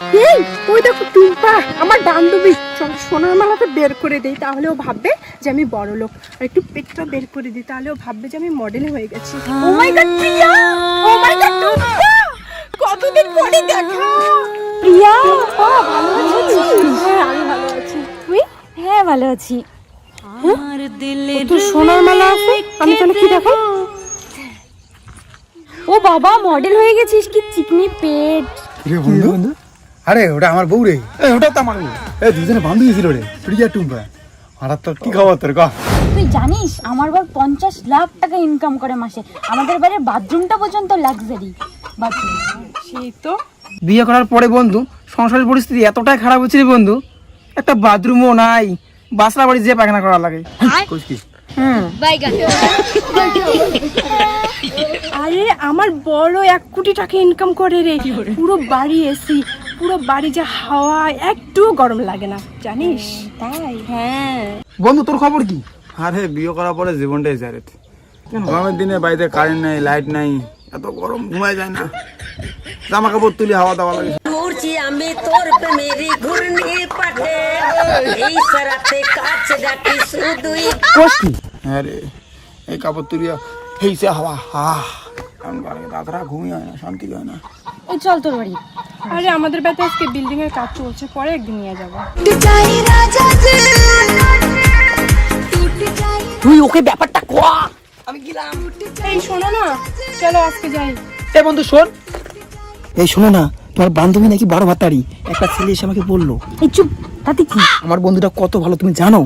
এই ওই দেখো টুম্পা আমার বান্ধবী। চল সোনার মালাটা বের করে দেই তাহলে ও ভাববে যে আমি বড় লোক। আর একটু পেটটা বের করে দিই তাহলে ও ভাববে যে আমি মডেল হয়ে গেছি। ও my God Priya! Oh my God Tumpa! কতদিন পরে দেখা? প্রিয়া? ভালো আছিস? হ্যাঁ আমি ভালো আছি। তুই হ্যাঁ ভালো আছি। তোর সোনার মালা আছে? আমি তাহলে কি দেখো? ও বাবা মডেল হয়ে গেছিস? কি চিকনি পেট। রে বন্ধু বন্ধু আরে ওটা আমার বউ রে। এ ওটা তো আমার বউ। এ দুজনে বান্ধবী ছিল রে প্রিয়া টুম্পা। হঠাৎ তোর কি খবর তোর কহ তুই জানিস আমার বর পঞ্চাশ লাখ টাকা ইনকাম করে মাসে। আমাদের বাড়ির বাথরুমটা পর্যন্ত লাক্সারি বাথরুম সেই তো। বিয়ে করার পরে বন্ধু সংসারের পরিস্থিতি এতটাই খারাপ হচ্ছে রে বন্ধু একটা বাথরুমও নাই বাসরা বাড়ি যে পায়খানা করা লাগে। আরে আমার বড় এক কোটি টাকা ইনকাম করে রে। পুরো বাড়ি এসি পুরো বাড়ি যে হাওয়া একটু গরম লাগে না জানিস? তাই? হ্যাঁ। বন্ধু তোর খবর কি? আরে বিয়ে করার পরে জীবনটাই জারেত গরমের দিনে বাড়িতে কারেন্ট নাই লাইট নাই এত গরম ঘুমায় যায় না। জামা কাপড় তুলি হাওয়া দাওয়া লাগে। ঘুরছি আমি তোর প্রেমেরই ঘূর্ণি পাটে এই সারাতে কাছে ডাকি শুধুই। কোষ কি? হ্যাঁ এই কাপড় তুলিয়া হেইছে হাওয়া হা কারণ বাড়ি রাতরা ঘুমিয়ে হয় না শান্তি হয় না। এই চল তোর বাড়ি। আরে আমাদের বাড়িতে আজকে বিল্ডিং এর কাজ চলছে পরে একদিন নিয়ে যাব। তুই ওকে ব্যাপারটা কোয়া এই শোনো না চলো আজকে যাই। এ বন্ধু শোন। এই শোনো না তোমার বান্ধবী নাকি বারো ভাতারি একটা ছেলে এসে আমাকে বলল। এই চুপ তাতে কি? আমার বন্ধুটা কত ভালো তুমি জানো?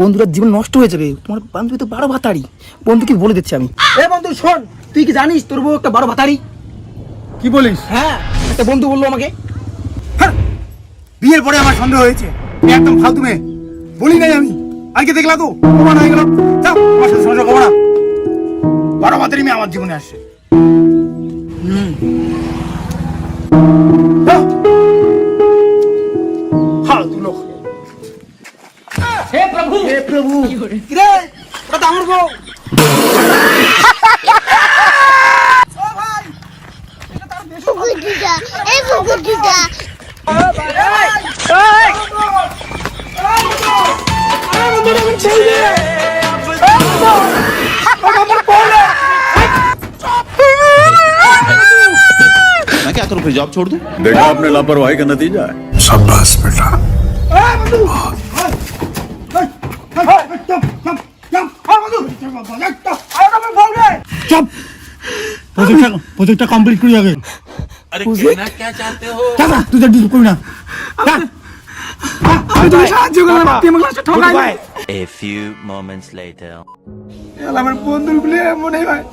বন্ধুটার জীবন নষ্ট হয়ে যাবে। তোমার বান্ধবী তো বারো ভাতারি বন্ধুকে বলে দিচ্ছি আমি। এ বন্ধু শোন। তুই কি জানিস তোর বউ একটা বারো ভাতারি? কি বলিস? হ্যাঁ একটা বন্ধু বলল আমাকে। হ্যাঁ, বিয়ের পরে আমার সন্দেহ হয়েছে। একদম ফালতু মেয়ে। বলি নাই আমি। আজকে দেখলা তো প্রমাণ হয়ে গেল। যাও আমার সাথে সংসার করব না বারো মাতেরই মেয়ে আমার জীবনে আসছে। হুম। যাও। ফালতু লোক। হে প্রভু। হে প্রভু। কিরে ওটা তো আমার বউ। পুকুরটা এই পুকুরটা मैं क्या करूं फिर जॉब छोड़ दूं देखा आपने लापरवाही का नतीजा है চুপ প্রজেক্টটা প্রজেক্টটা কমপ্লিট করি আগে अरे कहना क्या चाहते हो দাদা তুই তো ডিস্টার্ব করি না যা। আমি তোকে সাহায্য করলাম তুই আমাকে লাস্টে ঠকাই Goodbye. A few moments later. এলা আমার বন্ধুর গুলো মনে হয়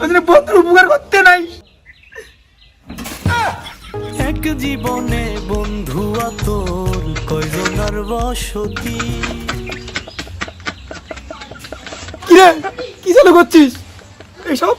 ওই জন্য বন্ধুর উপকার করতে নাই এক জীবনে বন্ধু তোর কয়জনার বসতি কিরে কি চালু করছিস এইসব